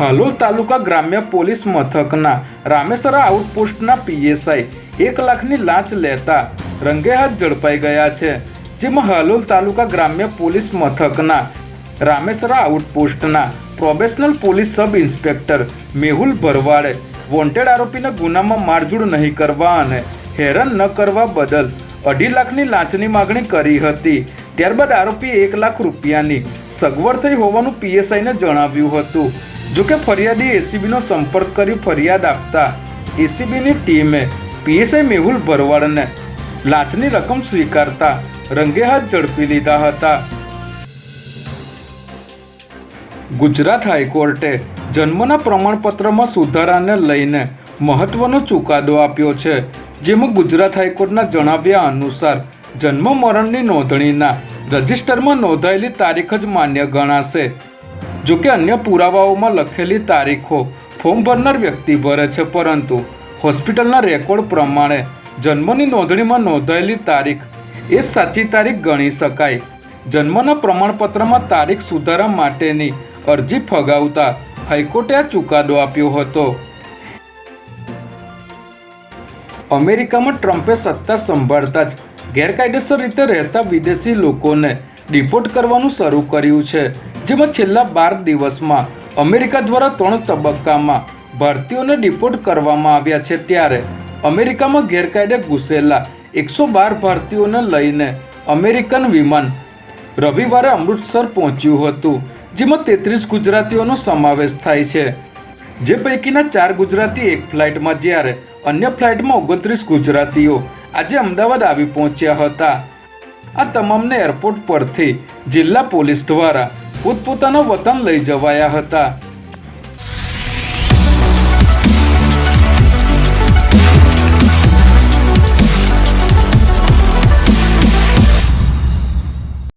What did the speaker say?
હાલોલ તાલુકા ગ્રામ્ય પોલીસ મથકના રામેસરા આઉટપોસ્ટના પીએસઆઈ એક લાખની લાંચ લેતા રંગે હાથ ઝડપાઈ ગયા છે, જેમાં હાલોલ તાલુકા ગ્રામ્ય પોલીસ મથકના Ramesara આઉટપોસ્ટના probational police sub inspector Mehul ભરવાડે wanted આરોપીને ગુનામાં મારઝૂડ નહીં કરવા અને હેરાન ન કરવા બદલ અઢી લાખની લાંચની માગણી કરી હતી. ત્યારબાદ આરોપી એક લાખ રૂપિયાની સગવડ થઈ હોવાનું પીએસઆઈને જણાવ્યું હતું. જોકે ફરિયાદી એસીબીનો સંપર્ક કરી ફરિયાદ આપતા એસીબીની ટીમે પીએસઆઈ મેહુલ ભરવાડને લાંચની રકમ સ્વીકારતા રંગે હાથ ઝડપી લીધા હતા. ગુજરાત હાઈકોર્ટે જન્મના પ્રમાણપત્રમાં સુધારાને લઈને મહત્વનો ચુકાદો આપ્યો છે. જેમાં ગુજરાત હાઈકોર્ટના જણાવ્યા અનુસાર જન્મ મરણની નોંધણીના રજિસ્ટરમાં નોંધાયેલી તારીખ જ માન્ય ગણાશે. જો કે અન્ય પુરાવાઓમાં લખેલી તારીખો ફોર્મ ભરનાર વ્યક્તિ ભરે છે, પરંતુ હોસ્પિટલના રેકોર્ડ પ્રમાણે જન્મની નોંધણીમાં નોંધાયેલી તારીખ એ સાચી તારીખ ગણી શકાય. જન્મના પ્રમાણપત્રમાં તારીખ સુધારા માટેની અરજી ફગાવતા હાઈકોર્ટે આ ચુકાદો આપ્યો હતો. અમેરિકામાં ટ્રમ્પે સત્તા સંભાળતા જ ગેરકાયદેસર રીતે રહેતા વિદેશી લોકોને ડિપોર્ટ કરવાનું શરૂ કર્યું છે, જેમાં છેલ્લા બાર દિવસમાં અમેરિકા દ્વારા ત્રણ તબક્કામાં ભારતીયોને ડિપોર્ટ કરવામાં આવ્યા છે. ત્યારે અમેરિકામાં ગેરકાયદે ઘૂસેલા એકસો બાર ભારતીયોને લઈને અમેરિકન વિમાન રવિવારે અમૃતસર પહોંચ્યું હતું, જેમાં તેત્રીસ ગુજરાતીઓનો સમાવેશ થાય છે. જે પૈકીના ચાર ગુજરાતી એક ફ્લાઇટમાં, જ્યારે અન્ય ફ્લાઇટમાં ઓગણત્રીસ ગુજરાતીઓ આજે અમદાવાદ આવી પહોંચ્યા હતા. આ તમામને એરપોર્ટ પરથી જિલ્લા પોલીસ દ્વારા પોતપોતાના વતન લઈ જવાયા હતા.